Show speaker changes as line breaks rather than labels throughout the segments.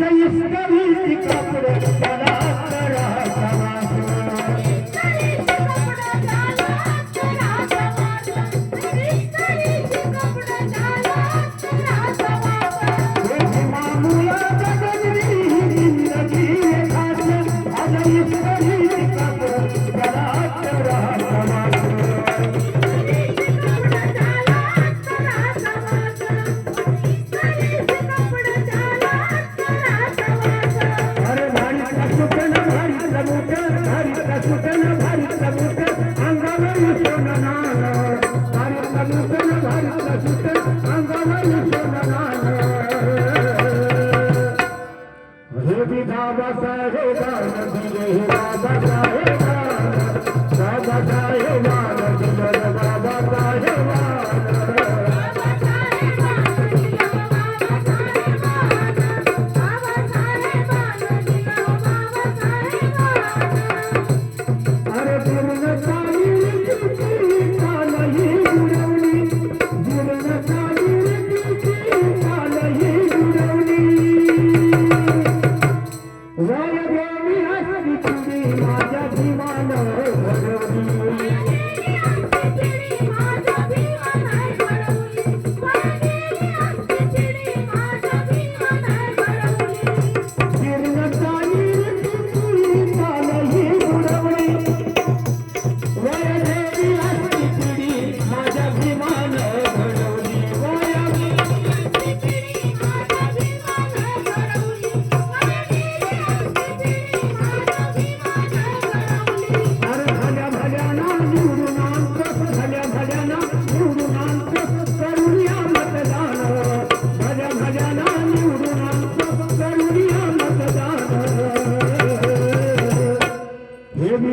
कपड़े हरि तनुते अंगवरी सोनाना हरि तनुते हरि तनुते अंगवरी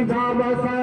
धा